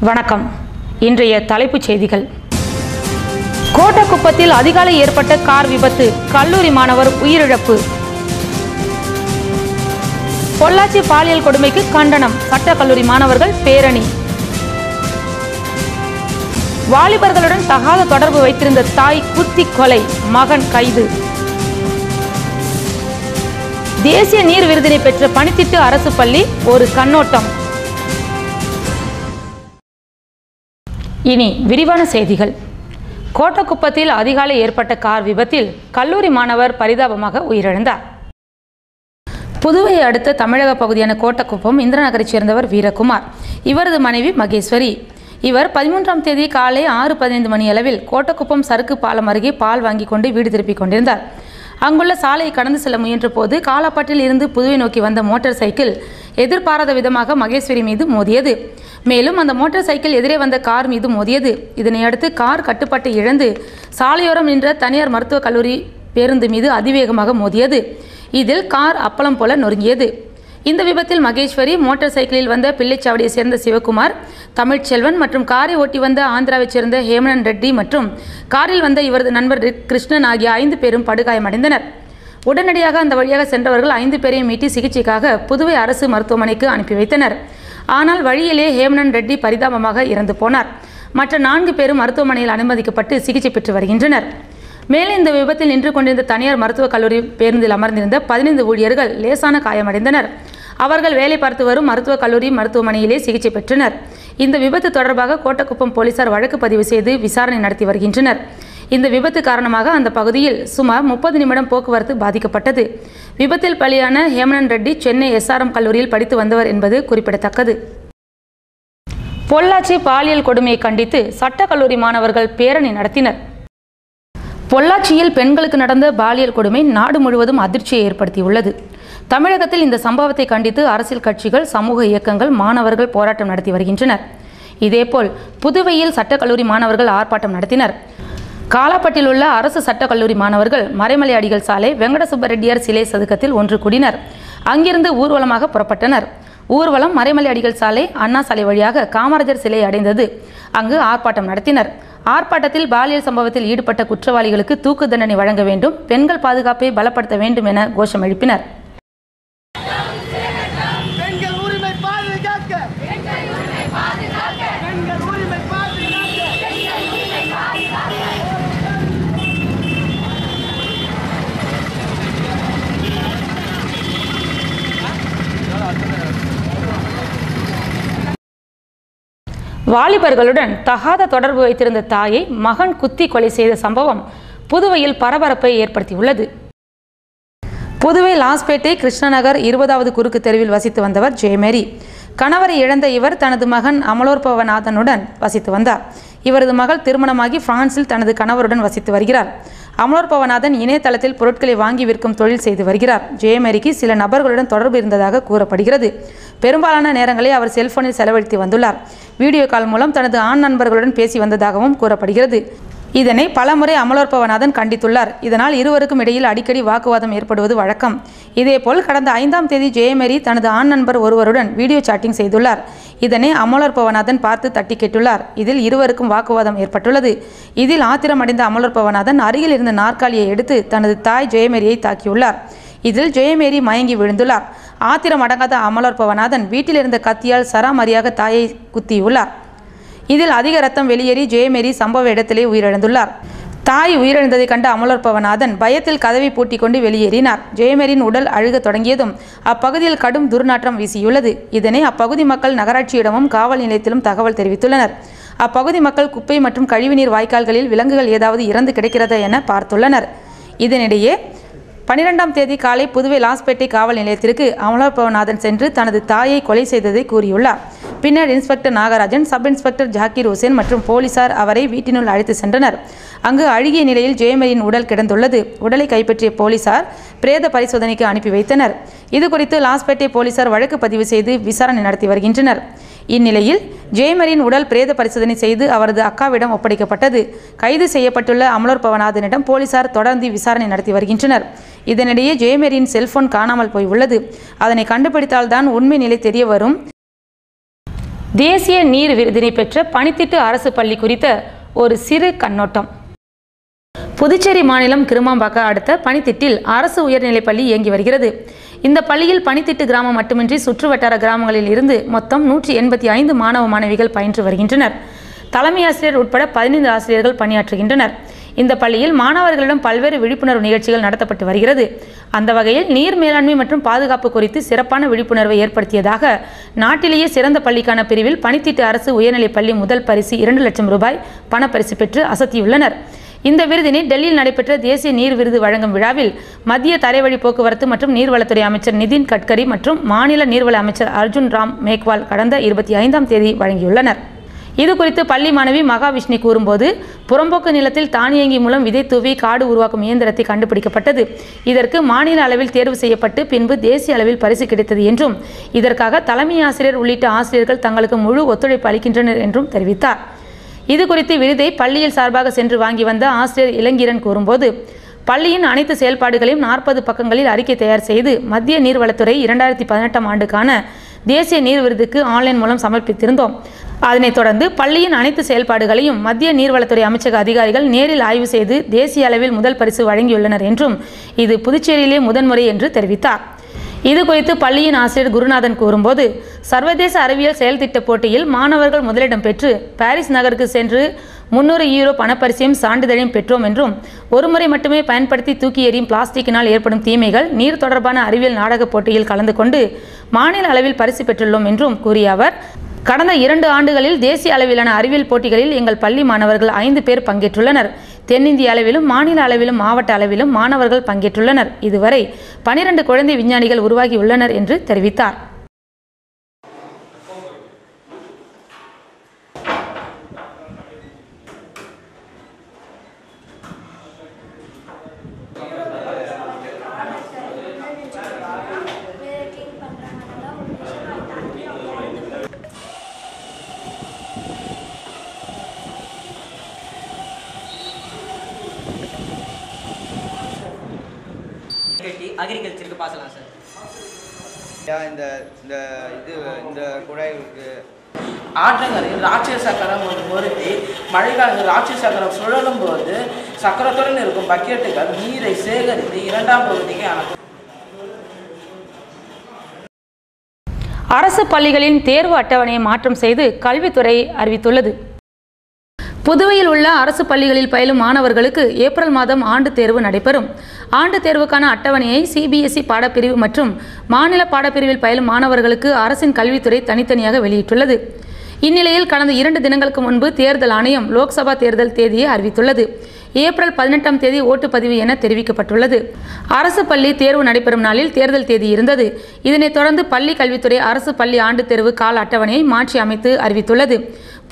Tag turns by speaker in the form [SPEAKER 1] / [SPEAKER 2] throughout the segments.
[SPEAKER 1] வணக்கம். இன்றைய தலைப்புச் செய்திகள். கோட்டக்குப்பத்தில் அதிகாலை ஏற்பட்ட கார் விபத்து கல்லூரி மாணவர் உயிரிழப்பு. பொள்ளாச்சி பாலியல் கொடுமைக்கு கண்டனம் சட்டக்கல்லூரி மாணவர்கள் பேரணி. வாலிபர்களுடன் தகாத தொடர்பு வைத்திருந்த தாய் குத்தி கொலை மகன் கைது. தேசிய நீர் விருதினை பெற்ற பணித்திட்டு அரசு பள்ளி ஒரு கண்ணோட்டம். இனி விரிவான செய்திகள். கோட்டக்குப்பத்தில் அதிகாலை ஏற்பட்ட கார் விபத்தில் கல்லூரி மாணவர் பரிதாபமாக உயிரிழந்தார். புதுவையை அடுத்த தமிழக பகுதியான கோட்டக்குப்பம் இந்திரநகரைச் சேர்ந்தவர் வீரகுமார் இவரது மனைவி மகேஸ்வரி. இவர் பதிமூன்றாம் தேதி காலை ஆறு பதினைந்து மணி அளவில் கோட்டக்குப்பம் சறுக்கு பாலம் அருகே பால் வாங்கி கொண்டு வீடு திருப்பிக் கொண்டிருந்தார். அங்குள்ள சாலையை கடந்து செல்ல முயன்ற போது காலப்பட்டில் இருந்து புதுவை நோக்கி வந்த மோட்டார் சைக்கிள் எதிர்பாராத விதமாக மகேஸ்வரி மீது மோதியது. மேலும் அந்த மோட்டார் சைக்கிள் எதிரே வந்த கார் மீது மோதியது. இதனையடுத்து கார் கட்டுப்பாட்டை இழந்து சாலையோரம் நின்ற தனியார் மருத்துவக் கல்லூரி பேருந்து மீது அதிவேகமாக மோதியது. இதில் கார் அப்பளம் போல நொறுங்கியது. இந்த விபத்தில் மகேஸ்வரி மோட்டார் சைக்கிளில் வந்த பிள்ளைச்சாவடியை சேர்ந்த சிவகுமார் தமிழ்ச்செல்வன் மற்றும் காரை ஓட்டி வந்த ஆந்திராவைச் சேர்ந்த ஹேமனன் ரெட்டி மற்றும் காரில் வந்த இவரது நண்பர் கிருஷ்ணன் ஆகிய ஐந்து பேரும் படுகாயமடைந்தனர் உடனடியாக அந்த வழியாக சென்றவர்கள் ஐந்து பேரையும் மீட்டி சிகிச்சைக்காக புதுவை அரசு மருத்துவமனைக்கு அனுப்பி வைத்தனர். ஆனால் வழியிலே ஹேமனன் ரெட்டி பரிதாபமாக இறந்து போனார். மற்ற நான்கு பேரும் மருத்துவமனையில் அனுமதிக்கப்பட்டு சிகிச்சை பெற்று வருகின்றனர். மேலே இந்த விபத்தில் நின்று கொண்டிருந்த தனியார் மருத்துவக் கல்லூரி பேருந்தில் அமர்ந்திருந்த பதினைந்து ஊழியர்கள் லேசான காயமடைந்தனர். அவர்கள் வேலை பார்த்து வரும் மருத்துவக் கல்லூரி மருத்துவமனையிலே சிகிச்சை பெற்றனர். இந்த விபத்து தொடர்பாக கோட்டக்குப்பம் போலீசார் வழக்கு பதிவு செய்து விசாரணை நடத்தி வருகின்றனர். இந்த விபத்து காரணமாக அந்த பகுதியில் சுமார் முப்பது நிமிடம் போக்குவரத்து பாதிக்கப்பட்டது. விபத்தில் பலியான ஹேமனன் ரெட்டி சென்னை எஸ்ஆர்எம் கல்லூரியில் படித்து வந்தவர் என்பது குறிப்பிடத்தக்கது. பொள்ளாச்சி பாலியல் கொடுமையை கண்டித்து சட்டக்கல்லூரி மாணவர்கள் பேரணி நடத்தினர். பொள்ளாச்சியில் பெண்களுக்கு நடந்த பாலியல் கொடுமை நாடு முழுவதும் அதிர்ச்சியை ஏற்படுத்தியுள்ளது. தமிழகத்தில் இந்த சம்பவத்தை கண்டித்து அரசியல் கட்சிகள் சமூக இயக்கங்கள் மாணவர்கள் போராட்டம் நடத்தி வருகின்றனர். இதேபோல் புதுவையில் சட்டக்கல்லூரி மாணவர்கள் ஆர்ப்பாட்டம் நடத்தினர். காலாப்பட்டில் உள்ள அரசு சட்டக்கல்லூரி மாணவர்கள் மறைமலை அடிகள் சாலை வெங்கடசுப்பரெட்டியார் சிலை சதுக்கத்தில் ஒன்று கூடினர். அங்கிருந்து ஊர்வலமாக புறப்பட்டனர். ஊர்வலம் மறைமலை அடிகள் சாலை அண்ணா சாலை வழியாக காமராஜர் சிலை அடைந்தது. அங்கு ஆர்ப்பாட்டம் நடத்தினர். ஆர்ப்பாட்டத்தில் பாலியல் சம்பவத்தில் ஈடுபட்ட குற்றவாளிகளுக்கு தூக்கு தண்டனை வழங்க வேண்டும். பெண்கள் பாதுகாப்பை பலப்படுத்த வேண்டும் என கோஷம் எழுப்பினர்
[SPEAKER 2] பெண்கள் உரிமை பாதுகாக்க பெண்கள் உரிமை பாதுகாக்க
[SPEAKER 1] வாலிபர்களுடன் தகாத தொடர்பு வைத்திருந்த தாயை மகன் குத்தி கொலை செய்த சம்பவம் புதுவையில் பரபரப்பை ஏற்படுத்தியுள்ளது. புதுவை லாஸ்பேட்டை கிருஷ்ணநகர் இருபதாவது குறுக்கு தெருவில் வசித்து வந்தவர் ஜெயமேரி. கணவரை இழந்த இவர் தனது மகன் அமலோற்பவநாதனுடன் வசித்து வந்தார். இவரது மகள் திருமணமாகி பிரான்சில் தனது கணவருடன் வசித்து வருகிறார். அமலோற்பவநாதன் இணையதளத்தில் பொருட்களை வாங்கி விற்கும் தொழில் செய்து வருகிறார். ஜெயமேரிக்கு சில நபர்களுடன் தொடர்பு இருந்ததாக கூறப்படுகிறது. பெரும்பாலான நேரங்களை அவர் செல்போனில் செலவழித்து வந்துள்ளார். வீடியோ கால் மூலம் தனது ஆண் நண்பர்களுடன் பேசி வந்ததாகவும் கூறப்படுகிறது. இதனை பலமுறை அமலோற்பவநாதன் கண்டித்துள்ளார். இதனால் இருவருக்கும் இடையில் அடிக்கடி வாக்குவாதம் ஏற்படுவது வழக்கம். இதேபோல் கடந்த ஐந்தாம் தேதி ஜெயமேரி தனது ஆண் நண்பர் ஒருவருடன் வீடியோ சாட்டிங் செய்துள்ளார். இதனை அமலோற்பவநாதன் பார்த்து தட்டி கேட்டுள்ளார். இதில் இருவருக்கும் வாக்குவாதம் ஏற்பட்டுள்ளது. இதில் ஆத்திரமடைந்த அமலோற்பவநாதன் அருகில் இருந்த நாற்காலியை எடுத்து தனது தாய் ஜெயமேரியை தாக்கியுள்ளார். இதில் ஜெயமேரி மயங்கி விழுந்துள்ளார். ஆத்திரம் அடங்காத அமலோற்பவநாதன் வீட்டில் இருந்த கத்தியால் சராமரியாக தாயை குத்தியுள்ளார். இதில் அதிக ரத்தம் வெளியேறி ஜெயமேரி சம்பவ இடத்திலே உயிரிழந்துள்ளார். தாய் உயிரிழந்ததை கண்ட அமலோற்பவநாதன் பயத்தில் கதவை பூட்டிக் கொண்டு வெளியேறினார். ஜெயமேரியின் உடல் அழுக தொடங்கியதும் அப்பகுதியில் கடும் துர்நாற்றம் வீசியுள்ளது. இதனை அப்பகுதி மக்கள் நகராட்சியிடமும் காவல் நிலையத்திலும் தகவல் தெரிவித்துள்ளனர். அப்பகுதி மக்கள் குப்பை மற்றும் கழிவுநீர் வாய்க்கால்களில் விலங்குகள் ஏதாவது இறந்து கிடைக்கிறதா என பார்த்துள்ளனர். இதனிடையே பன்னிரெண்டாம் தேதி காலை புதுவை லாஸ்பேட்டை காவல் நிலையத்திற்கு அமலோற்பவநாதன் சென்று தனது தாயை கொலை செய்ததை கூறியுள்ளார். பின்னர் inspector Nagarajan sub inspector Zakir Hussain மற்றும் போலீசார் அவரை வீட்டினுள் அழைத்து சென்றனர். அங்கு அழுகிய நிலையில் ஜெயமரியின் உடல் கிடந்துள்ளது. உடலை கைப்பற்றிய போலீசார் பிரேத பரிசோதனைக்கு அனுப்பி வைத்தனர். இதுகுறித்து லாஸ்பேட்டை போலீசார் வழக்கு பதிவு செய்து விசாரணை நடத்தி வருகின்றனர். இந்நிலையில் ஜெய்மரின் உடல் பிரேத பரிசோதனை செய்து அவரது அக்காவிடம் ஒப்படைக்கப்பட்டது. கைது செய்யப்பட்டுள்ள அமலோர் பவநாதனிடம் போலீசார் தொடர்ந்து விசாரணை நடத்தி வருகின்றனர். இதனிடையே ஜெயமரியின் செல்போன் காணாமல் போய் உள்ளது அதனை கண்டுபிடித்தால்தான் உண்மை நிலை தெரிய வரும். தேசிய நீர் விருதினை பெற்ற பனித்திட்டு அரசு பள்ளி குறித்த ஒரு சிறு கண்ணோட்டம். புதுச்சேரி மாநிலம் கிருமாம்பாக்கம் அடுத்த பனித்திட்டில் அரசு உயர்நிலைப் பள்ளி இயங்கி வருகிறது. இந்த பள்ளியில் பனித்திட்டு கிராமம் மட்டுமின்றி சுற்றுவட்டார கிராமங்களில் இருந்து மொத்தம் நூற்றி எண்பத்தி ஐந்து மாணவ மாணவிகள் பயின்று வருகின்றனர். தலைமை ஆசிரியர் உட்பட பதினைந்து ஆசிரியர்கள் பணியாற்றுகின்றனர். இந்த பள்ளியில் மாணவர்களிடம் பல்வேறு விழிப்புணர்வு நிகழ்ச்சிகள் நடத்தப்பட்டு வருகிறது. அந்த வகையில் நீர் மேலாண்மை மற்றும் பாதுகாப்பு குறித்து சிறப்பான விழிப்புணர்வை ஏற்படுத்தியதாக நாட்டிலேயே சிறந்த பள்ளிக்கான பிரிவில் பனித்திட்டு அரசு உயர்நிலைப் பள்ளி முதல் பரிசு இரண்டு லட்சம் ரூபாய் பணப்பரிசு பெற்று அசத்தியுள்ளனர். இந்த விருதினை டெல்லியில் நடைபெற்ற தேசிய நீர் விருது வழங்கும் விழாவில் மத்திய தரைவழி போக்குவரத்து மற்றும் நீர்வளத்துறை அமைச்சர் நிதின் கட்கரி மற்றும் மாநில நீர்வள அமைச்சர் அர்ஜுன் ராம் மேக்வால் கடந்த இருபத்தி ஐந்தாம் தேதி வழங்கியுள்ளனர். இது குறித்து பள்ளி மாணவி மகாவிஷ்ணு கூறும்போது புறம்போக்கு நிலத்தில் தானியங்கி மூலம் விதை தூவி காடு உருவாக்கும் இயந்திரத்தை கண்டுபிடிக்கப்பட்டது. இதற்கு மாநில அளவில் தேர்வு செய்யப்பட்டு பின்பு தேசிய அளவில் பரிசு கிடைத்தது என்றும் இதற்காக தலைமை ஆசிரியர் உள்ளிட்ட ஆசிரியர்கள் தங்களுக்கு முழு ஒத்துழைப்பு அளிக்கின்றனர் என்றும் தெரிவித்தார். இது குறித்து விருதை பள்ளியில் சார்பாக சென்று வாங்கி வந்த ஆசிரியர் இளங்கீரன் கூறும்போது பள்ளியின் அனைத்து செயல்பாடுகளையும் நாற்பது பக்கங்களில் அறிக்கை தயார் செய்து மத்திய நீர்வளத்துறை இரண்டாயிரத்தி பதினெட்டாம் ஆண்டுக்கான தேசிய நீர் விருதுக்கு ஆன்லைன் மூலம் சமர்ப்பித்திருந்தோம். அதனைத் தொடர்ந்து பள்ளியின் அனைத்து செயல்பாடுகளையும் மத்திய நீர்வளத்துறை அமைச்சக அதிகாரிகள் நேரில் ஆய்வு செய்து தேசிய அளவில் முதல் பரிசு வழங்கியுள்ளனர் என்றும் இது புதுச்சேரியிலே முதன்முறை என்று தெரிவித்தார். இது குறித்து பள்ளியின் ஆசிரியர் குருநாதன் கூறும்போது சர்வதேச அறிவியல் செயல் திட்ட போட்டியில் மாணவர்கள் முதலிடம் பெற்று பாரிஸ் நகருக்கு சென்று முன்னூறு யூரோ பணப்பரிசையும் சான்றிதழையும் பெற்றோம் என்றும் ஒருமுறை மட்டுமே பயன்படுத்தி தூக்கி எறியும் பிளாஸ்டிக்கினால் ஏற்படும் தீமைகள் நீர் தொடர்பான அறிவியல் நாடகப் போட்டியில் கலந்து கொண்டு மாநில அளவில் பரிசு பெற்றுள்ளோம் என்றும் கூறிய அவர் கடந்த இரண்டு ஆண்டுகளில் தேசிய அளவிலான அறிவியல் போட்டிகளில் எங்கள் பள்ளி மாணவர்கள் ஐந்து பேர் பங்கேற்றுள்ளனர். தென்னிந்திய அளவிலும் மாநில அளவிலும் மாவட்ட அளவிலும் மாணவர்கள் பங்கேற்றுள்ளனர். இதுவரை பனிரெண்டு குழந்தை விஞ்ஞானிகள் உருவாகியுள்ளனர் என்று தெரிவித்தார்.
[SPEAKER 3] இந்த இந்த இது இந்த குழாய் இருக்கு.
[SPEAKER 4] ஆற்றங்கரையில் ராட்சச சக்கரம் ஒரு பொருத்தி மழைக்காலத்தில் ராட்சச சக்கரம் சுழலும் போது சக்கரத்துடன் இருக்கும் பக்கெட்டுகள் நீரை சேகரித்து இரண்டாம் பகுதிக்கு அனுப்பும்
[SPEAKER 1] அரசு பள்ளிகளின் தேர்வு அட்டவணையை மாற்றம் செய்து கல்வித்துறை அறிவித்துள்ளது. புதுவையில் உள்ள அரசு பள்ளிகளில் பயிலும் மாணவர்களுக்கு ஏப்ரல் மாதம் ஆண்டு தேர்வு நடைபெறும். ஆண்டு தேர்வுக்கான அட்டவணையை சிபிஎஸ்இ பாடப்பிரிவு மற்றும் மாநில பாடப்பிரிவில் பயிலும் மாணவர்களுக்கு அரசின் கல்வித்துறை தனித்தனியாக வெளியிட்டுள்ளது. இந்நிலையில் கடந்த இரண்டு தினங்களுக்கு முன்பு தேர்தல் ஆணையம் லோக்சபா தேர்தல் தேதியை அறிவித்துள்ளது. ஏப்ரல் பதினெட்டாம் தேதி ஓட்டுப்பதிவு என தெரிவிக்கப்பட்டுள்ளது. அரசு பள்ளி தேர்வு நடைபெறும் நாளில் தேர்தல் தேதி இருந்தது. இதனைத் தொடர்ந்து பள்ளி கல்வித்துறை அரசு பள்ளி ஆண்டு தேர்வு கால அட்டவணையை மாற்றி அமைத்து அறிவித்துள்ளது.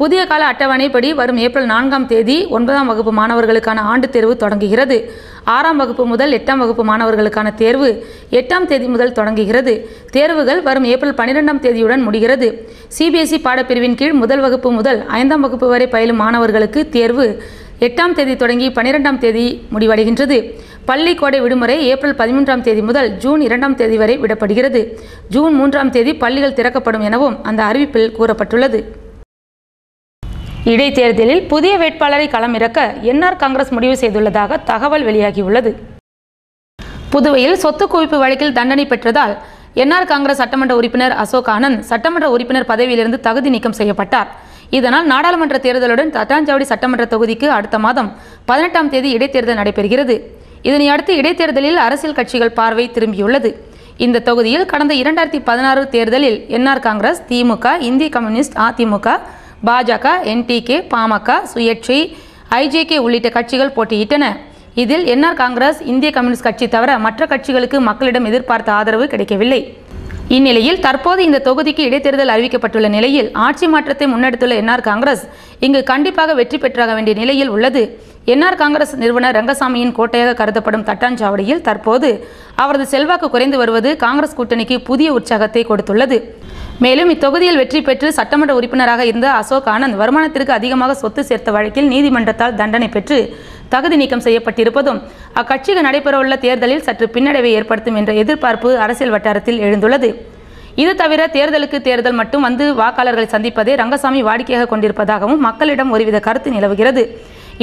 [SPEAKER 1] புதிய கால அட்டவணைப்படி வரும் ஏப்ரல் நான்காம் தேதி ஒன்பதாம் வகுப்பு மாணவர்களுக்கான ஆண்டு தேர்வு தொடங்குகிறது. ஆறாம் வகுப்பு முதல் எட்டாம் வகுப்பு மாணவர்களுக்கான தேர்வு எட்டாம் தேதி முதல் தொடங்குகிறது. தேர்வுகள் வரும் ஏப்ரல் பன்னிரெண்டாம் தேதியுடன் முடிகிறது. சிபிஎஸ்இ பாடப்பிரிவின் கீழ் முதல் வகுப்பு முதல் ஐந்தாம் வகுப்பு வரை பயிலும் மாணவர்களுக்கு தேர்வு எட்டாம் தேதி தொடங்கி பன்னிரெண்டாம் தேதி முடிவடைகின்றது. பள்ளி கோடை விடுமுறை ஏப்ரல் பதிமூன்றாம் தேதி முதல் ஜூன் இரண்டாம் தேதி வரை விடப்படுகிறது. ஜூன் மூன்றாம் தேதி பள்ளிகள் திறக்கப்படும் எனவும் அந்த அறிவிப்பில் கூறப்பட்டுள்ளது. இடைத்தேர்தலில் புதிய வேட்பாளரை களமிறக்க என்ஆர் காங்கிரஸ் முடிவு செய்துள்ளதாக தகவல் வெளியாகியுள்ளது. புதுவையில் சொத்து குவிப்பு வழக்கில் தண்டனை பெற்றதால் என்ஆர் காங்கிரஸ் சட்டமன்ற உறுப்பினர் அசோக் ஆனந்த் சட்டமன்ற உறுப்பினர் பதவியிலிருந்து தகுதி நீக்கம் செய்யப்பட்டார். இதனால் நாடாளுமன்ற தேர்தலுடன் தட்டாஞ்சாவடி சட்டமன்ற தொகுதிக்கு அடுத்த மாதம் பதினெட்டாம் தேதி இடைத்தேர்தல் நடைபெறுகிறது. இதனை அடுத்து இடைத்தேர்தலில் அரசியல் கட்சிகள் பார்வை திரும்பியுள்ளது. இந்த தொகுதியில் கடந்த இரண்டாயிரத்தி பதினாறு தேர்தலில் என்ஆர் காங்கிரஸ் திமுக இந்திய கம்யூனிஸ்ட் அதிமுக பாஜக என்டிகே பாமக சுயேட்சை ஐஜேகே உள்ளிட்ட கட்சிகள் போட்டியிட்டன. இதில் என்ஆர் காங்கிரஸ் இந்திய கம்யூனிஸ்ட் கட்சி தவிர மற்ற கட்சிகளுக்கு மக்களிடம் எதிர்பார்த்த ஆதரவு கிடைக்கவில்லை. இந்நிலையில் தற்போது இந்த தொகுதிக்கு இடைத்தேர்தல் அறிவிக்கப்பட்டுள்ள நிலையில் ஆட்சி மாற்றத்தை முன்னெடுத்துள்ள என்ஆர் காங்கிரஸ் இங்கு கண்டிப்பாக வெற்றி பெற்றாக வேண்டிய நிலையில் உள்ளது. என்ஆர் காங்கிரஸ் நிறுவனர் ரங்கசாமியின் கோட்டையாக கருதப்படும் தட்டாஞ்சாவடியில் தற்போது அவரது செல்வாக்கு குறைந்து வருவது காங்கிரஸ் கூட்டணிக்கு புதிய உற்சாகத்தை கொடுத்துள்ளது. மேலும் இத்தொகுதியில் வெற்றி பெற்று சட்டமன்ற உறுப்பினராக இருந்த அசோக் ஆனந்த் வருமானத்திற்கு அதிகமாக சொத்து சேர்த்த வழக்கில் நீதிமன்றத்தால் தண்டனை பெற்று தகுதி நீக்கம் செய்யப்பட்டிருப்பதும் அக்கட்சிக்கு நடைபெறவுள்ள தேர்தலில் சற்று பின்னடைவை ஏற்படுத்தும் என்ற எதிர்பார்ப்பு அரசியல் வட்டாரத்தில் எழுந்துள்ளது. இது தவிர தேர்தலுக்கு தேர்தல் மட்டும் வந்து வாக்காளர்களை சந்திப்பதே ரங்கசாமி வாடிக்கையாக கொண்டிருப்பதாகவும் மக்களிடம் ஒருவித கருத்து நிலவுகிறது.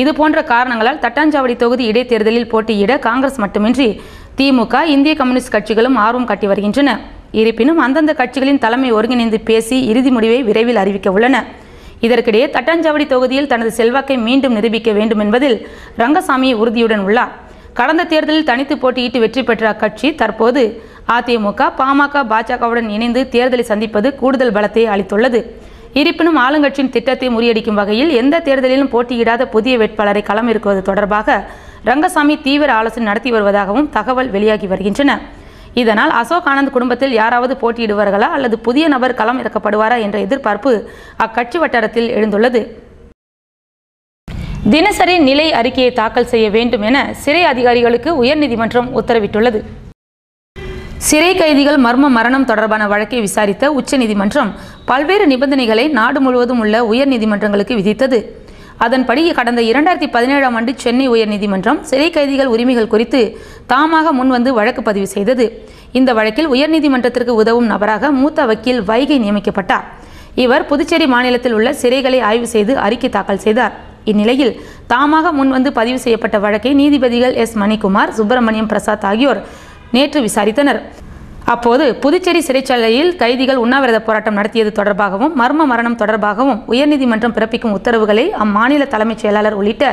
[SPEAKER 1] இது போன்ற காரணங்களால் தட்டாஞ்சாவடி தொகுதி இடைத்தேர்தலில் போட்டியிட காங்கிரஸ் மட்டுமின்றி திமுக இந்திய கம்யூனிஸ்ட் கட்சிகளும் ஆர்வம் காட்டி வருகின்றன. இருப்பினும் அந்தந்த கட்சிகளின் தலைமை ஒருங்கிணைந்து பேசி இறுதி முடிவை விரைவில் அறிவிக்க உள்ளன. இதற்கிடையே தட்டாஞ்சாவடி தொகுதியில் தனது செல்வாக்கை மீண்டும் நிரூபிக்க வேண்டும் என்பதில் ரங்கசாமி உறுதியுடன் உள்ளார். கடந்த தேர்தலில் தனித்து போட்டியிட்டு வெற்றி பெற்ற அக்கட்சி தற்போது அதிமுக பாமக பாஜகவுடன் இணைந்து தேர்தலை சந்திப்பது கூடுதல் பலத்தை அளித்துள்ளது. இருப்பினும் ஆளுங்கட்சியின் திட்டத்தை முறியடிக்கும் வகையில் எந்த தேர்தலிலும் போட்டியிடாத புதிய வேட்பாளரை களம் இருக்குவது தொடர்பாக ரங்கசாமி தீவிர ஆலோசனை நடத்தி வருவதாகவும் தகவல் வெளியாகி வருகின்றன. இதனால் அசோக் ஆனந்த் குடும்பத்தில் யாராவது போட்டியிடுவார்களா அல்லது புதிய நபர் களம் இறக்கப்படுவாரா என்ற எதிர்பார்ப்பு அக்கட்சி வட்டாரத்தில் எழுந்துள்ளது. தினசரி நிலை அறிக்கையை தாக்கல் செய்ய வேண்டும் என சிறை அதிகாரிகளுக்கு உயர்நீதிமன்றம் உத்தரவிட்டுள்ளது. சிறை கைதிகள் மர்ம மரணம் தொடர்பான வழக்கை விசாரித்த உச்சநீதிமன்றம் பல்வேறு நிபந்தனைகளை நாடு முழுவதும் உள்ள உயர்நீதிமன்றங்களுக்கு விதித்தது. அதன்படி கடந்த இரண்டாயிரத்தி பதினேழாம் ஆண்டு சென்னை உயர்நீதிமன்றம் சிறை கைதிகள் உரிமைகள் குறித்து தாமாக முன்வந்து வழக்கு பதிவு செய்தது. இந்த வழக்கில் உயர்நீதிமன்றத்திற்கு உதவும் நபராக மூத்த வக்கீல் வைகை நியமிக்கப்பட்டார். இவர் புதுச்சேரி மாநிலத்தில் உள்ள சிறைகளை ஆய்வு செய்து அறிக்கை தாக்கல் செய்தார். இந்நிலையில் தாமாக முன்வந்து பதிவு செய்யப்பட்ட வழக்கை நீதிபதிகள் எஸ் மணிக்குமார் சுப்பிரமணியம் பிரசாத் ஆகியோர் நேற்று விசாரித்தனர். அப்போது புதுச்சேரி சிறைச்சாலையில் கைதிகள் உண்ணாவிரத போராட்டம் நடத்தியது தொடர்பாகவும் மர்ம மரணம் தொடர்பாகவும் உயர்நீதிமன்றம் பிறப்பிக்கும் உத்தரவுகளை அம்மாநில தலைமைச் செயலாளர் உள்ளிட்ட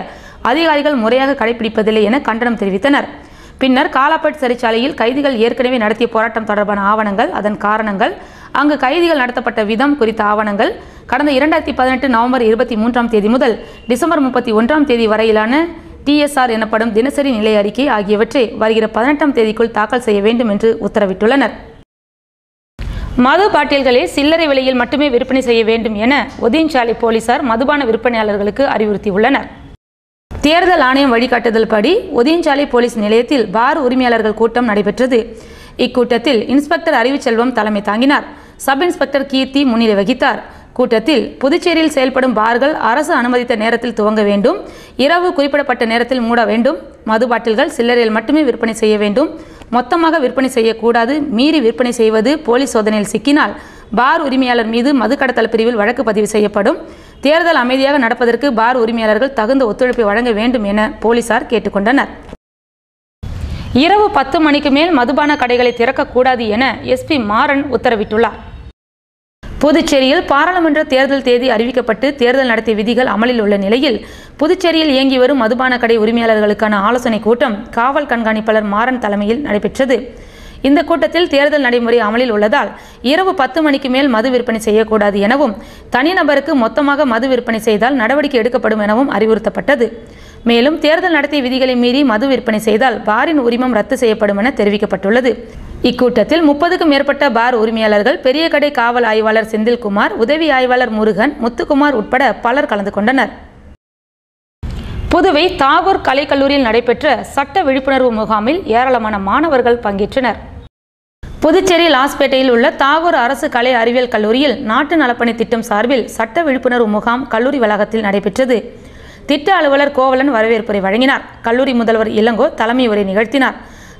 [SPEAKER 1] அதிகாரிகள் முறையாக கடைபிடிப்பதில்லை என கண்டனம் தெரிவித்தனர். பின்னர் காலாப்பட் சிறைச்சாலையில் கைதிகள் ஏற்கனவே நடத்திய போராட்டம் தொடர்பான ஆவணங்கள் அதன் காரணங்கள் அங்கு கைதிகள் நடத்தப்பட்ட விதம் குறித்த ஆவணங்கள் கடந்த இரண்டாயிரத்தி பதினெட்டு நவம்பர் இருபத்தி மூன்றாம் தேதி முதல் டிசம்பர் முப்பத்தி ஒன்றாம் தேதி வரையிலான டிஎஸ்ஆர் எனப்படும் தினசரி நிலை அறிக்கை ஆகியவற்றை வருகிற பதினெட்டாம் தேதிக்குள் தாக்கல் செய்ய வேண்டும் என்று உத்தரவிட்டுள்ளனர். மது பாட்டில்களை சில்லறை விலையில் மட்டுமே விற்பனை செய்ய வேண்டும் என ஒதியஞ்சாலை போலீசார் மதுபான விற்பனையாளர்களுக்கு அறிவுறுத்தியுள்ளனர். தேர்தல் ஆணையம் வழிகாட்டுதல் படி ஒதியஞ்சாலை போலீஸ் நிலையத்தில் பார் உரிமையாளர்கள் கூட்டம் நடைபெற்றது. இக்கூட்டத்தில் இன்ஸ்பெக்டர் அறிவுச்செல்வம் தலைமை தாங்கினார். சப் இன்ஸ்பெக்டர் கீர்த்தி முன்னிலை வகித்தார். கூட்டத்தில் புதுச்சேரியில் செயல்படும் பார்கள் அரசு அனுமதித்த நேரத்தில் துவங்க வேண்டும். இரவு குறிப்பிடப்பட்ட நேரத்தில் மூட வேண்டும். மது பாட்டில்கள் சில்லறையில் மட்டுமே விற்பனை செய்ய வேண்டும். மொத்தமாக விற்பனை செய்யக்கூடாது. மீறி விற்பனை செய்வது போலீஸ் சோதனையில் சிக்கினால் பார் உரிமையாளர் மீது மது கடத்தல் பிரிவில் வழக்கு பதிவு செய்யப்படும். தேர்தல் அமைதியாக நடப்பதற்கு பார் உரிமையாளர்கள் தகுந்த ஒத்துழைப்பை வழங்க வேண்டும் என போலீசார் கேட்டுக்கொண்டனர். இரவு பத்து மணிக்கு மேல் மதுபான கடைகளை திறக்கக்கூடாது என எஸ்பி மாறன் உத்தரவிட்டுள்ளார். புதுச்சேரியில் பாராளுமன்ற தேர்தல் தேதி அறிவிக்கப்பட்டு தேர்தல் நடத்திய விதிகள் அமலில் உள்ள நிலையில் புதுச்சேரியில் இயங்கி வரும் மதுபான கடை உரிமையாளர்களுக்கான ஆலோசனைக் கூட்டம் காவல் கண்காணிப்பாளர் மாறன் தலைமையில் நடைபெற்றது. இந்த கூட்டத்தில் தேர்தல் நடைமுறை அமலில் உள்ளதால் இரவு பத்து மணிக்கு மேல் மது விற்பனை செய்யக்கூடாது எனவும் தனிநபருக்கு மொத்தமாக மது விற்பனை செய்தால் நடவடிக்கை எடுக்கப்படும் எனவும் அறிவுறுத்தப்பட்டது. மேலும் தேர்தல் நடத்திய விதிகளை மீறி மது விற்பனை செய்தால் பாரின் உரிமம் ரத்து செய்யப்படும் என தெரிவிக்கப்பட்டுள்ளது. இக்கூட்டத்தில் முப்பதுக்கும் மேற்பட்ட பார் உரிமையாளர்கள் பெரிய கடை காவல் ஆய்வாளர் செந்தில்குமார் உதவி ஆய்வாளர் முருகன் முத்துக்குமார் உட்பட பலர் கலந்து கொண்டனர். புதுவை தாகூர் கலைக்கல்லூரியில் நடைபெற்ற சட்ட விழிப்புணர்வு முகாமில் ஏராளமான மாணவர்கள் பங்கேற்றனர். புதுச்சேரி லாஸ்பேட்டையில் உள்ள தாகூர் அரசு கலை அறிவியல் கல்லூரியில் நாட்டு நலப்பணி திட்டம் சார்பில் சட்ட விழிப்புணர்வு முகாம் கல்லூரி வளாகத்தில் நடைபெற்றது. திட்ட அலுவலர் கோவலன் வரவேற்புரை வழங்கினார். கல்லூரி முதல்வர் இளங்கோ தலைமை உரை நிகழ்த்தினார்.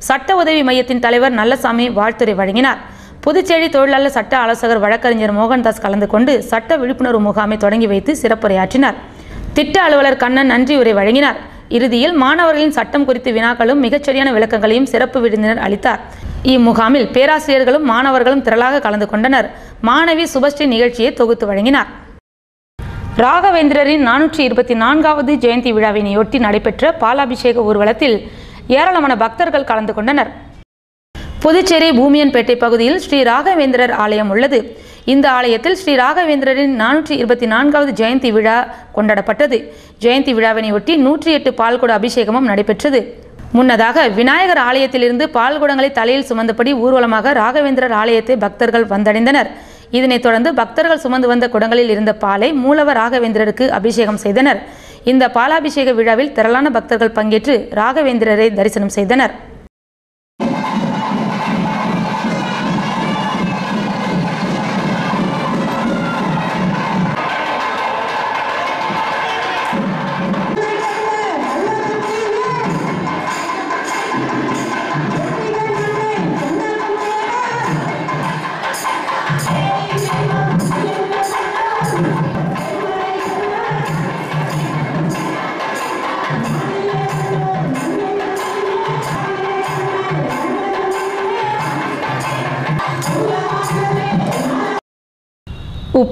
[SPEAKER 1] சட்ட உதவி மையத்தின் தலைவர் நல்லசாமி வாழ்த்துறை வழங்கினார். புதுச்சேரி தொழிலாளர் சட்ட ஆலோசகர் வழக்கறிஞர் மோகன்தாஸ் கலந்து கொண்டு சட்ட விழிப்புணர்வு முகாமை தொடங்கி வைத்து சிறப்புரையாற்றினார். திட்ட அலுவலர் கண்ணன் நன்றி உரை வழங்கினார். இறுதியில் மாணவர்களின் சட்டம் குறித்து வினாக்களும் மிகச்சரியான விளக்கங்களையும் சிறப்பு விருந்தினர் அளித்தார். இம்முகாமில் பேராசிரியர்களும் மாணவர்களும் திரளாக கலந்து கொண்டனர். மாணவி சுபஸ்ரீ நிகழ்ச்சியை தொகுத்து வழங்கினார். ராகவேந்திரரின் நானூற்றி இருபத்தி நான்காவது ஜெயந்தி விழாவினையொட்டி நடைபெற்ற பாலாபிஷேக ஊர்வலத்தில் ஏராளமான பக்தர்கள் கலந்து கொண்டனர். புதுச்சேரி பூமியன்பேட்டை பகுதியில் ஸ்ரீ ராகவேந்திரர் ஆலயம் உள்ளது. இந்த ஆலயத்தில் ஸ்ரீ ராகவேந்திரரின் நானூற்றி இருபத்தி நான்காவது ஜெயந்தி விழா கொண்டாடப்பட்டது. ஜெயந்தி விழாவினையொட்டி நூற்றி எட்டு பால்குட அபிஷேகமும் நடைபெற்றது. முன்னதாக விநாயகர் ஆலயத்திலிருந்து பால்குடங்களை தலையில் சுமந்தபடி ஊர்வலமாக ராகவேந்திரர் ஆலயத்தை பக்தர்கள் வந்தடைந்தனர். இதனைத் தொடர்ந்து பக்தர்கள் சுமந்து வந்த குடங்களில் இருந்த பாலை மூலவர் ராகவேந்திரருக்கு அபிஷேகம் செய்தனர். இந்த பாலாபிஷேக விழாவில் திரளான பக்தர்கள் பங்கேற்று ராகவேந்திரரை தரிசனம் செய்தனர்.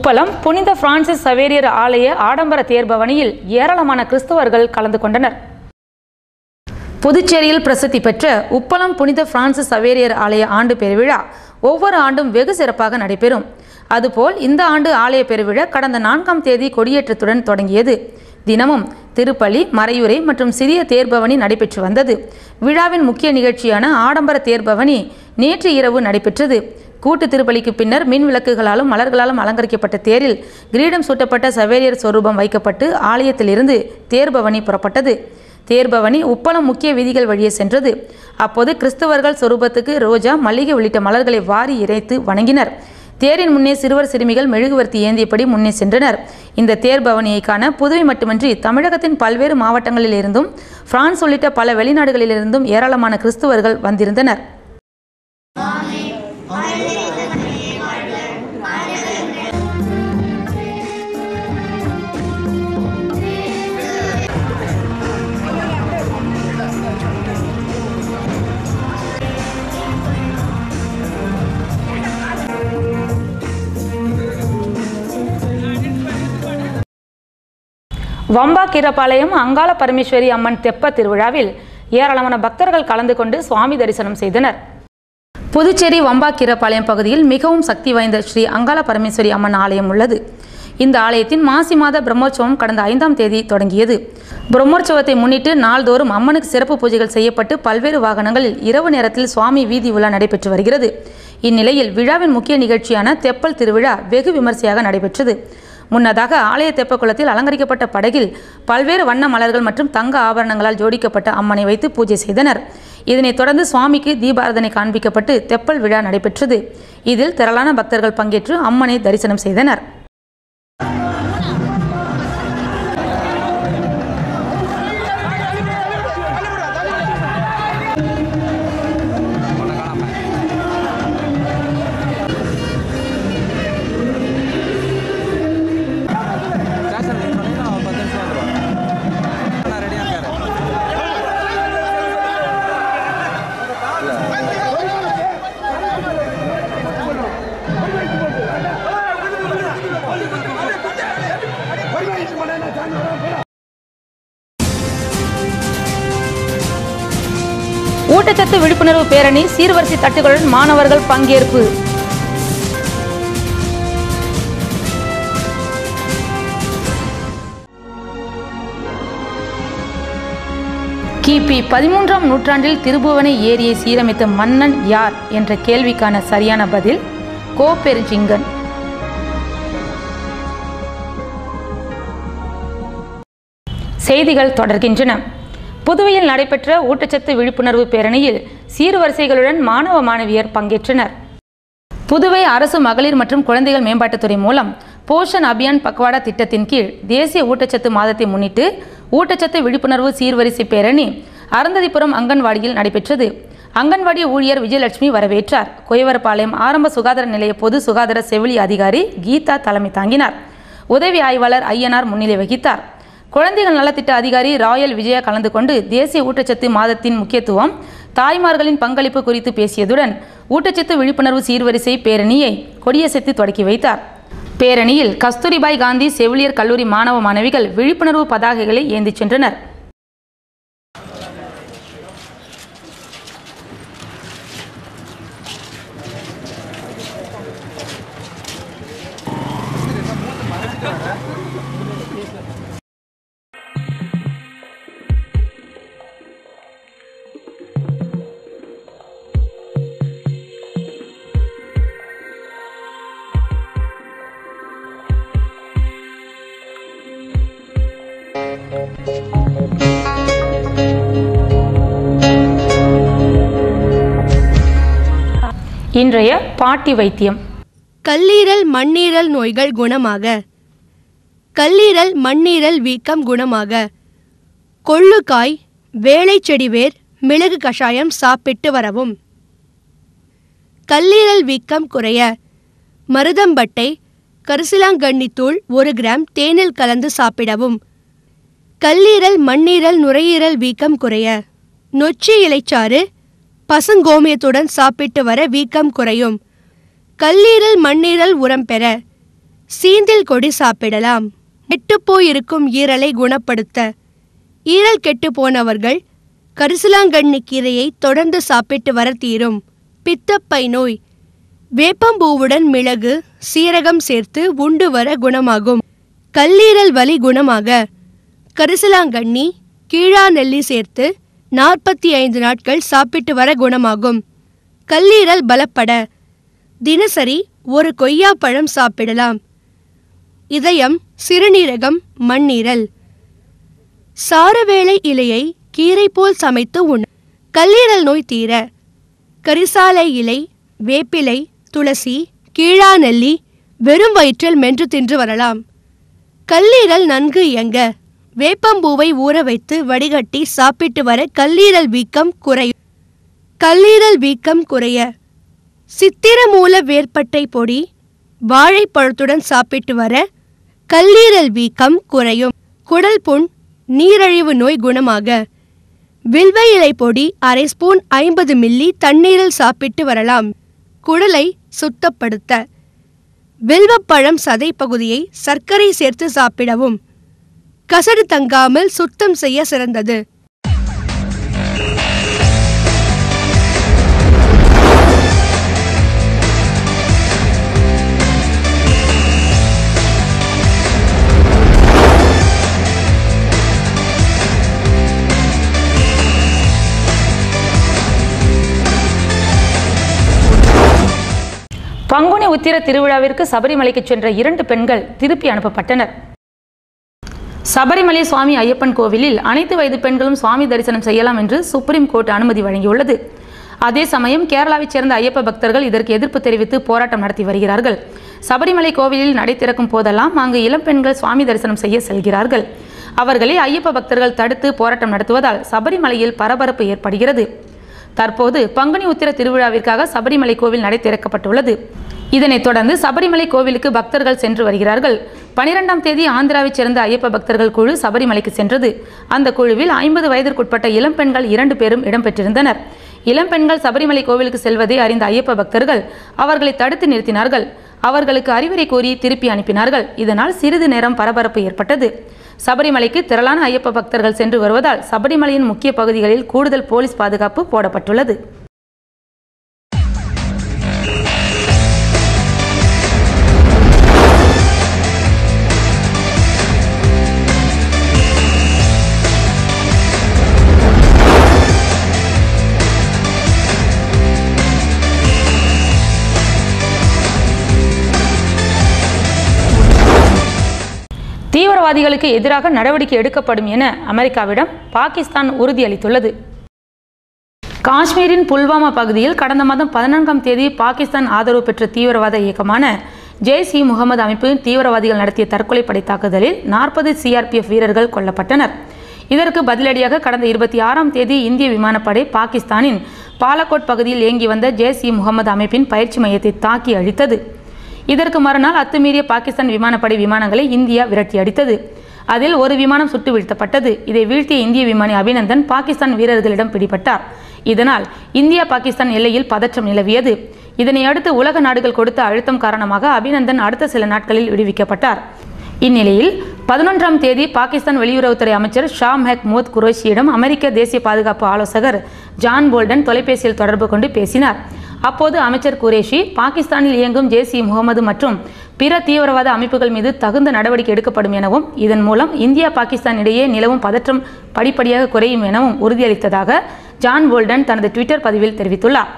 [SPEAKER 1] உப்பளம் புனித பிரான்சிஸ் சவேரியர் ஆலய ஆடம்பர தேர்பவனியில் ஏராளமான கிறிஸ்தவர்கள் கலந்து கொண்டனர். புதுச்சேரியில் பிரசித்தி பெற்ற உப்பளம் புனித பிரான்சிஸ் சவேரியர் ஆலய ஆண்டு பெருவிழா ஒவ்வொரு ஆண்டும் வெகு சிறப்பாக நடைபெறும். அதுபோல் இந்த ஆண்டு ஆலய பெருவிழா கடந்த நான்காம் தேதி கொடியேற்றத்துடன் தொடங்கியது. தினமும் திருப்பலி மறையுறை மற்றும் சிறிய தேர்பவனி நடைபெற்று வந்தது. விழாவின் முக்கிய நிகழ்ச்சியான ஆடம்பர தேர்பவனி நேற்று இரவு நடைபெற்றது. கூட்டு திருப்பலிக்கு பின்னர் மின் விளக்குகளாலும் மலர்களாலும் அலங்கரிக்கப்பட்ட தேரில் கிரீடம் சூட்டப்பட்ட சவேரியர் சொரூபம் வைக்கப்பட்டு ஆலயத்திலிருந்து தேர்பவனி புறப்பட்டது. தேர்பவனி உப்பளம் முக்கிய வீதிகள் வழியே சென்றது. அப்போது கிறிஸ்தவர்கள் சொரூபத்துக்கு ரோஜா மல்லிகை உள்ளிட்ட மலர்களை வாரி இறைத்து வணங்கினர். தேரின் முன்னே சிறுவர் சிறுமிகள் மெழுகுவர்த்தி ஏந்தியபடி முன்னே சென்றனர். இந்த தேர் பவனியை காண புதுவை மட்டுமின்றி தமிழகத்தின் பல்வேறு மாவட்டங்களிலிருந்தும் பிரான்ஸ் உள்ளிட்ட பல வெளிநாடுகளிலிருந்தும் ஏராளமான கிறிஸ்தவர்கள் வந்திருந்தனர். வம்பா அங்காள பரமேஸ்வரி அம்மன் தெப்ப திருவிழாவில் ஏராளமான பக்தர்கள் கலந்து கொண்டு சுவாமி தரிசனம் செய்தனர். புதுச்சேரி வம்பாக்கீரபாளையம் பகுதியில் மிகவும் சக்தி வாய்ந்த ஸ்ரீ அங்காள பரமேஸ்வரி அம்மன் ஆலயம் உள்ளது. இந்த ஆலயத்தின் மாசி மாத பிரம்மோற்சவம் கடந்த ஐந்தாம் தேதி தொடங்கியது. பிரம்மோற்சவத்தை முன்னிட்டு நாள்தோறும் அம்மனுக்கு சிறப்பு பூஜைகள் செய்யப்பட்டு பல்வேறு வாகனங்களில் இரவு நேரத்தில் சுவாமி வீதி உலா நடைபெற்று வருகிறது. இந்நிலையில் விழாவின் முக்கிய நிகழ்ச்சியான தெப்பல் திருவிழா வெகு விமர்சையாக நடைபெற்றது. முன்னதாக ஆலய தெப்பக்குளத்தில் அலங்கரிக்கப்பட்ட படகில் பல்வேறு வண்ண மலர்கள் மற்றும் தங்க ஆபரணங்களால் ஜோடிக்கப்பட்ட அம்மனை வைத்து பூஜை செய்தனர். இதனைத் தொடர்ந்து சுவாமிக்கு தீபாரதனை காண்பிக்கப்பட்டு தெப்பல் விழா நடைபெற்றது. இதில் திரளான பக்தர்கள் பங்கேற்று அம்மனை தரிசனம் செய்தனர். விழிப்புணர்வு பேரணி சீர்வரிசை தட்டுகளுடன் மாணவர்கள் பங்கேற்பு. கிபி பதிமூன்றாம் நூற்றாண்டில் திருபுவனை ஏரியை சீரமைத்த மன்னன் யார் என்ற கேள்விக்கான சரியான பதில் கோப்பெருஞ்சிங்கன் செய்திகள் தொடர்கின்றன. புதுவையில் நடைபெற்ற ஊட்டச்சத்து விழிப்புணர்வு பேரணியில் சீர்வரிசைகளுடன் மாணவ மாணவியர் பங்கேற்றனர். புதுவை அரசு மகளிர் மற்றும் குழந்தைகள் மேம்பாட்டுத்துறை மூலம் போஷன் அபியான் பக்வாடா திட்டத்தின் கீழ் தேசிய ஊட்டச்சத்து மாதத்தை முன்னிட்டு ஊட்டச்சத்து விழிப்புணர்வு சீர்வரிசை பேரணி அருந்ததிபுரம் அங்கன்வாடியில் நடைபெற்றது. அங்கன்வாடி ஊழியர் விஜயலட்சுமி வரவேற்றார். குயவரப்பாளையம் ஆரம்ப சுகாதார நிலைய பொது சுகாதார செவிலி அதிகாரி கீதா தலைமை தாங்கினார். உதவி ஆய்வாளர் ஐயனார் முன்னிலை வகித்தார். குழந்தைகள் நலத்திட்ட அதிகாரி ராயல் விஜயா கலந்து கொண்டு தேசிய ஊட்டச்சத்து மாதத்தின் முக்கியத்துவம் தாய்மார்களின் பங்களிப்பு குறித்து பேசியதுடன் ஊட்டச்சத்து விழிப்புணர்வு சீர்வரிசை பேரணியை கொடியசைத்து தொடக்கி வைத்தார். பேரணியில் கஸ்தூரிபாய் காந்தி செவிலியர் கல்லூரி மாணவ மாணவிகள் விழிப்புணர்வு பதாகைகளை ஏந்திச் சென்றனர். இன்றைய பாட்டி வைத்தியம்.
[SPEAKER 5] கல்லீரல் மண்ணீரல் நோய்கள் குணமாக. கல்லீரல் மண்ணீரல் வீக்கம் குணமாக. கொள்ளுக்காய் வேலை வேர் மிளகு கஷாயம் சாப்பிட்டு வரவும். கல்லீரல் வீக்கம் குறைய. மருதம்பட்டை கரிசலாங்கண்ணித்தூள் ஒரு கிராம் தேனில் கலந்து சாப்பிடவும். கல்லீரல் மண்ணீரல் நுரையீரல் வீக்கம் குறைய. நொச்சி இலைச்சாறு பசுங்கோமியத்துடன் சாப்பிட்டு வர வீக்கம் குறையும். கல்லீரல் மண்ணீரல் உரம் பெற சீந்தில் கொடி சாப்பிடலாம். கெட்டுப்போயிருக்கும் ஈரலை குணப்படுத்த. ஈரல் கெட்டு போனவர்கள் கரிசலாங்கண்ணி கீரையை தொடர்ந்து சாப்பிட்டு வர தீரும். பித்தப்பை நோய். வேப்பம்பூவுடன் மிளகு சீரகம் சேர்த்து உண்டு வர குணமாகும். கல்லீரல் வலி குணமாக. கரிசலாங்கண்ணி கீழா நெல்லி சேர்த்து நாற்பத்தி ஐந்து நாட்கள் சாப்பிட்டு வர குணமாகும். கல்லீரல் பலப்பட. தினசரி ஒரு கொய்யாப்பழம் சாப்பிடலாம். இதயம் சிறுநீரகம் மண்ணீரல். சாரவேளை இலையை கீரை போல் சமைத்து உண் கல்லீரல் நோய் தீர. கரிசாலை இலை வேப்பிலை துளசி கீழா நெல்லி வெறும் வயிற்றில் மென்று தின்று வரலாம். கல்லீரல் நன்கு இயங்க. வேப்பம்பூவை ஊற வைத்து வடிகட்டி சாப்பிட்டு வர கல்லீரல் வீக்கம் குறையும் கல்லீரல் வீக்கம் குறைய. சித்திரமூல வேர்பட்டை பொடி வாழைப்பழத்துடன் சாப்பிட்டு வர கல்லீரல் வீக்கம் குறையும். குடல் புண் நீரழிவு நோய் குணமாக. வில்வ இலை பொடி அரை ஸ்பூன் ஐம்பது மில்லி தண்ணீரில் சாப்பிட்டு வரலாம். குடலை சுத்தப்படுத்த. வில்வப்பழம் சதை பகுதியை சர்க்கரை சேர்த்து சாப்பிடவும். கசடு தங்காமல் சுத்தம் செய்ய சிறந்தது.
[SPEAKER 1] பங்குனி உத்திர திருவிழாவிற்கு சபரிமலைக்கு சென்ற இரண்டு பெண்கள் திருப்பி அனுப்பப்பட்டனர். சபரிமலை சுவாமி ஐயப்பன் கோவிலில் அனைத்து வயது பெண்களும் சுவாமி தரிசனம் செய்யலாம் என்று சுப்ரீம் கோர்ட் அனுமதி வழங்கியுள்ளது. அதே சமயம் கேரளாவைச் சேர்ந்த ஐயப்ப பக்தர்கள் இதற்கு எதிர்ப்பு தெரிவித்து போராட்டம் நடத்தி வருகிறார்கள். சபரிமலை கோவிலில் நடை திறக்கும் போதெல்லாம் அங்கு இளம் பெண்கள் சுவாமி தரிசனம் செய்ய செல்கிறார்கள். அவர்களை ஐயப்ப பக்தர்கள் தடுத்து போராட்டம் நடத்துவதால் சபரிமலையில் பரபரப்பு ஏற்படுகிறது. தற்போது பங்குனி உத்திர திருவிழாவிற்காக சபரிமலை கோவில் நடை திறக்கப்பட்டுள்ளது. இதனைத் தொடர்ந்து சபரிமலை கோவிலுக்கு பக்தர்கள் சென்று வருகிறார்கள். பனிரெண்டாம் தேதி ஆந்திராவைச் சேர்ந்த ஐயப்ப பக்தர்கள் குழு சபரிமலைக்கு சென்றது. அந்த குழுவில் ஐம்பது வயதிற்குட்பட்ட இளம் பெண்கள் இரண்டு பேரும் இடம்பெற்றிருந்தனர். இளம் பெண்கள் சபரிமலை கோவிலுக்கு செல்வதை அறிந்த ஐயப்ப பக்தர்கள் அவர்களை தடுத்து நிறுத்தினார்கள். அவர்களுக்கு அறிவுரை கூறி திருப்பி அனுப்பினார்கள். இதனால் சிறிது நேரம் பரபரப்பு ஏற்பட்டது. சபரிமலைக்கு திரளான ஐயப்ப பக்தர்கள் சென்று வருவதால் சபரிமலையின் முக்கிய பகுதிகளில் கூடுதல் போலீஸ் பாதுகாப்பு போடப்பட்டுள்ளது. தீவிரவாதிகளுக்கு எதிராக நடவடிக்கை எடுக்கப்படும் என அமெரிக்காவிடம் பாகிஸ்தான் உறுதியளித்துள்ளது. காஷ்மீரின் புல்வாமா பகுதியில் கடந்த மாதம் பதினான்காம் தேதி பாகிஸ்தான் ஆதரவு பெற்ற தீவிரவாத இயக்கமான ஜெய்ஸ் இ முகமது அமைப்பின் தீவிரவாதிகள் நடத்திய தற்கொலைப்படை தாக்குதலில் நாற்பது சிஆர்பிஎஃப் வீரர்கள் கொல்லப்பட்டனர். இதற்கு பதிலடியாக கடந்த இருபத்தி ஆறாம் தேதி இந்திய விமானப்படை பாகிஸ்தானின் பாலக்கோட் பகுதியில் இயங்கி வந்த ஜெய்ஸ் இ முகமது அமைப்பின் பயிற்சி மையத்தை தாக்கி அழித்தது. இதற்கு மறுநாள் அத்துமீறிய பாகிஸ்தான் விமானப்படை விமானங்களை இந்தியா விரட்டி அடித்தது. அதில் ஒரு விமானம் சுட்டு வீழ்த்தப்பட்டது. இதை வீழ்த்திய இந்திய விமானி அபிநந்தன் பாகிஸ்தான் வீரர்களிடம் பிடிபட்டார். இதனால் இந்தியா பாகிஸ்தான் எல்லையில் பதற்றம் நிலவியது. இதனை அடுத்து உலக நாடுகள் கொடுத்த அழுத்தம் காரணமாக அபிநந்தன் அடுத்த சில நாட்களில் விடுவிக்கப்பட்டார். இந்நிலையில் பதினொன்றாம் தேதி பாகிஸ்தான் வெளியுறவுத்துறை அமைச்சர் ஷா மெஹ்மூத் குரோஷியிடம் அமெரிக்க தேசிய பாதுகாப்பு ஆலோசகர் ஜான் போல்டன் தொலைபேசியில் தொடர்பு கொண்டு பேசினார். அப்போது அமைச்சர் குரேஷி பாகிஸ்தானில் இயங்கும் ஜேசி முகமது மற்றும் பிற தீவிரவாத அமைப்புகள் மீது தகுந்த நடவடிக்கை எடுக்கப்படும் எனவும் இதன் மூலம் இந்தியா பாகிஸ்தான் இடையே நிலவும் பதற்றம் படிப்படியாக குறையும் எனவும் உறுதியளித்ததாக ஜான் போல்டன் தனது ட்விட்டர் பதிவில் தெரிவித்துள்ளார்.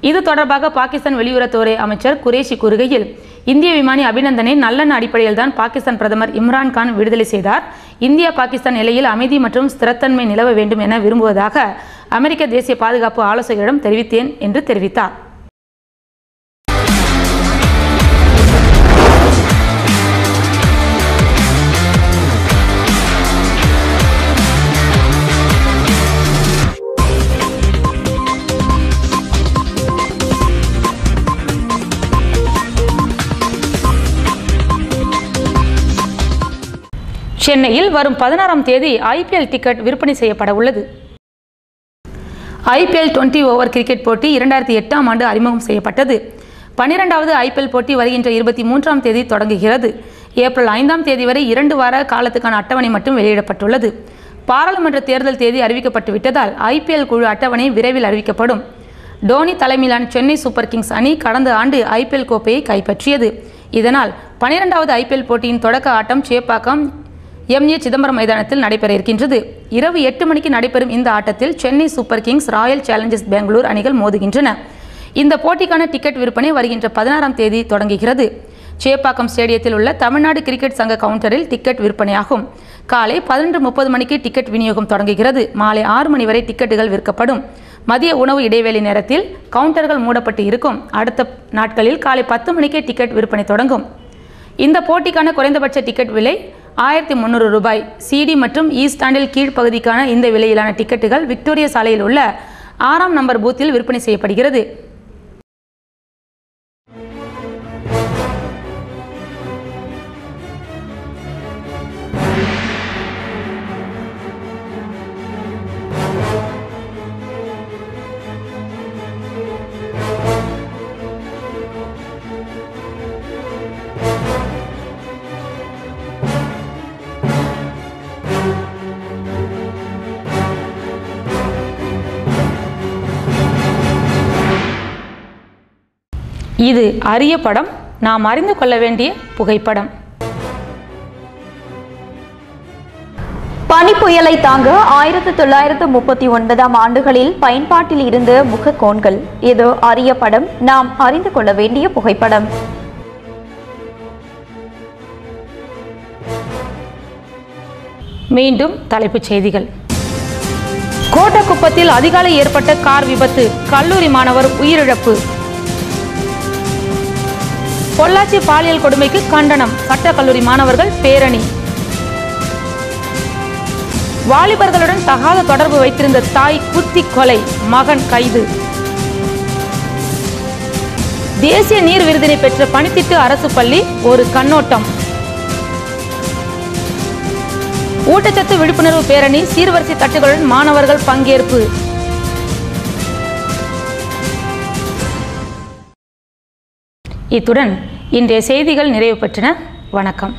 [SPEAKER 1] இது தொடர்பாக பாகிஸ்தான் வெளியுறவுத்துறை அமைச்சர் குரேஷி கூறுகையில் இந்திய விமானி அபிநந்தனை நல்லெண்ண அடிப்படையில் தான் பாகிஸ்தான் பிரதமர் இம்ரான் கான் விடுதலை செய்தார். இந்தியா பாகிஸ்தான் எல்லையில் அமைதி மற்றும் ஸ்திரத்தன்மை நிலவ வேண்டும் என விரும்புவதாக அமெரிக்க தேசிய பாதுகாப்பு ஆலோசகரிடம் தெரிவித்தேன் என்று தெரிவித்தார். சென்னையில் வரும் பதினாறாம் தேதி ஐபிஎல் டிக்கெட் விற்பனை செய்யப்பட உள்ளது. ஐபிஎல் டுவெண்ட்டி ஓவர் கிரிக்கெட் போட்டி இரண்டாயிரத்தி எட்டாம் ஆண்டு அறிமுகம் செய்யப்பட்டது. பன்னிரெண்டாவது ஐபிஎல் போட்டி வருகின்ற இருபத்தி மூன்றாம் தேதி தொடங்குகிறது. ஏப்ரல் ஐந்தாம் தேதி வரை இரண்டு வார காலத்துக்கான அட்டவணை மட்டும் வெளியிடப்பட்டுள்ளது. பாராளுமன்ற தேர்தல் தேதி அறிவிக்கப்பட்டு விட்டதால் ஐபிஎல் குழு அட்டவணை விரைவில் அறிவிக்கப்படும். டோனி தலைமையிலான சென்னை சூப்பர் கிங்ஸ் அணி கடந்த ஆண்டு ஐபிஎல் கோப்பையை கைப்பற்றியது. இதனால் பனிரெண்டாவது ஐபிஎல் போட்டியின் தொடக்க ஆட்டம் சேப்பாக்கம் எம்ஏ சிதம்பரம் மைதானத்தில் நடைபெற இருக்கின்றது. இரவு எட்டு மணிக்கு நடைபெறும் இந்த ஆட்டத்தில் Chennai Super Kings Royal Challengers Bangalore அணிகள் மோதுகின்றன. இந்த போட்டிக்கான டிக்கெட் விற்பனை வருகின்ற பதினாறாம் தேதி தொடங்குகிறது. சேப்பாக்கம் ஸ்டேடியத்தில் உள்ள தமிழ்நாடு கிரிக்கெட் சங்க கவுண்டரில் டிக்கெட் விற்பனையாகும். காலை பதினொன்று முப்பது மணிக்கு டிக்கெட் விநியோகம் தொடங்குகிறது. மாலை ஆறு மணி வரை டிக்கெட்டுகள் விற்கப்படும். மதிய உணவு இடைவேளை நேரத்தில் கவுண்டர்கள் மூடப்பட்டு இருக்கும். அடுத்த நாட்களில் காலை பத்து மணிக்கே டிக்கெட் விற்பனை தொடங்கும். இந்த போட்டிக்கான குறைந்தபட்ச டிக்கெட் விலை ஆயிரத்தி முந்நூறு ரூபாய். சிடி மற்றும் இ ஸ்டாண்டில் கீழ்ப்பகுதிக்கான இந்த விலையிலான டிக்கெட்டுகள் விக்டோரியா சாலையில் உள்ள ஆறாம் நம்பர் பூத்தில் விற்பனை செய்யப்படுகிறது. இது அரிய படம். நாம் அறிந்து கொள்ள வேண்டிய புகைப்படம்.
[SPEAKER 6] பனி புயலை தாங்க ஆயிரத்து தொள்ளாயிரத்து முப்பத்தி ஒன்பதாம் ஆண்டுகளில் பயன்பாட்டில் இருந்த முகக்கோன்கள். இது அரிய படம். நாம் அறிந்து கொள்ள வேண்டிய புகைப்படம்.
[SPEAKER 1] மீண்டும் தலைப்புச் செய்திகள். கோட்டக்குப்பத்தில் அதிகாலை ஏற்பட்ட கார் விபத்து. கல்லூரி மாணவர் உயிரிழப்பு. பொள்ளாச்சி பாலியல் கொடுமைக்கு கண்டனம். சட்டக்கல்லூரி மாணவர்கள் பேரணி. வாலிபர்களுடன் தகாத தொடர்பு வைத்திருந்த தாய் குத்தி கொலை. மகன் கைது. தேசிய நீர் விருதினை பெற்ற பணித்திட்டு அரசு பள்ளி ஒரு கண்ணோட்டம். ஊட்டச்சத்து விழிப்புணர்வு பேரணி சீர்வரிசை தட்டுகளுடன் மாணவர்கள் பங்கேற்பு. இத்துடன் இன்றைய செய்திகள் நிறைவு பெற்றன. வணக்கம்.